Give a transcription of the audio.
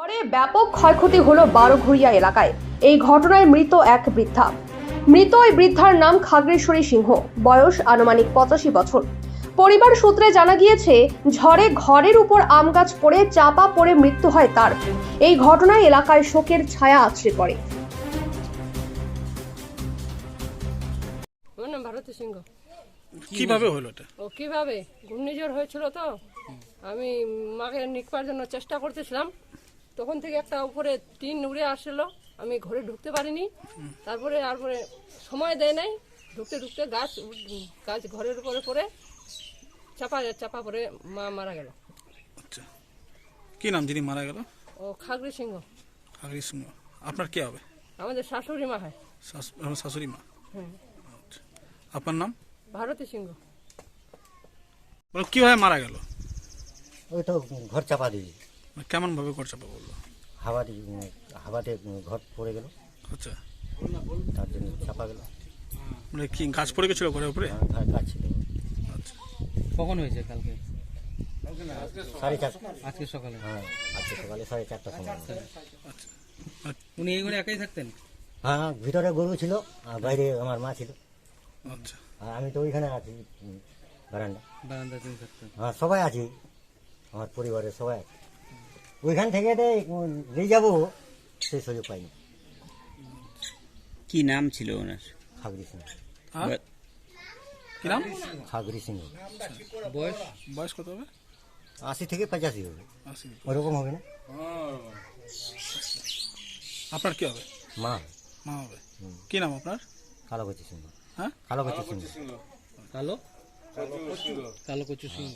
ঝড়ে ব্যাপক ক্ষয়ক্ষতি হলো বারোঘড়িয়া এলাকায়। এই ঘটনায় মৃত এক বৃদ্ধা। মৃত ওই বৃদ্ধার নাম খাগড়েশ্বরী সিংহ। বয়স আনুমানিক পঁচাশি বছর। পরিবার সূত্রে জানা গিয়েছে ঝড়ে ঘরের উপর আম গাছ পড়ে চাপা পড়ে মৃত্যু হয় তার। এই ঘটনায় এলাকায় শোকের ছায়া আছড়ে পড়ে। ভারতী সিংহ। কীভাবে হলো এটা? ও কীভাবে? ঘূর্ণিঝড় হয়েছিল তো। আমি মাকে নিকবার জন্য চেষ্টা করতেছিলাম। তখন থেকে একটা উপরে টিন উড়ে আসলো। আমি ঘরে ঢুকতে পারিনি। তারপরে তারপরে সময় দেয় নাই। ঢুকতে ঢুকতে গাছ গাছ ঘরের উপরে পড়ে চাপা চাপা পরে মা মারা গেল। আচ্ছা। কি নাম যিনি মারা গেল? ও খাগড়ি সিংহ। খাগড়ি সিংহ। আপনার কে হবে? আমাদের শাশুড়ি মা হয়। শাশু- আমার শাশুড়ি মা? হুম। আচ্ছা। আপনার নাম? ভারতী সিংহ। বলো কীভাবে মারা গেল? ওই তো ঘর চাপা দিয়ে মানে কেমন ভাবে ঘর চাপা বলল হাওয়াটি হাওয়াতে ঘর পড়ে গেল। আচ্ছা। তার জন্য চাপা গেল। মানে কি গাছ পড়ে গেছিল ঘরের উপরে? আর ঘর গাছ ছিল। আচ্ছা। কখন হয়েছে কালকে? সাড়ে চার আজকে সকালে। হ্যাঁ আজকে সকালে সাড়ে চারটার সময়। আচ্ছা। মানে উনি এই ঘরে একাই থাকতেন? হ্যাঁ ভিতরে গরু ছিল আর বাইরে আমার মা ছিল। আচ্ছা। আর আমি তো ওইখানে আছি উম, বারান্দা বারান্দা তিনি থাকতেন। হ্যাঁ সবাই আছি। আমার পরিবারের সবাই আছে। ওইখান থেকে নিয়ে যাব। সেই সুযোগ পাইনি। কি নাম ছিল ওনার? খাগরি সিং কি নাম? খাগরি সিং বয়স? বয়স কত হবে? আশি থেকে পঁচাশি হবে। ওরকম হবে না? আপনার কি হবে? মা। মা হবে। কি নাম আপনার? কালো কচি সিংহ। হ্যাঁ? কালো কচি সিংহ। কালো? কালো কচু সিংহ।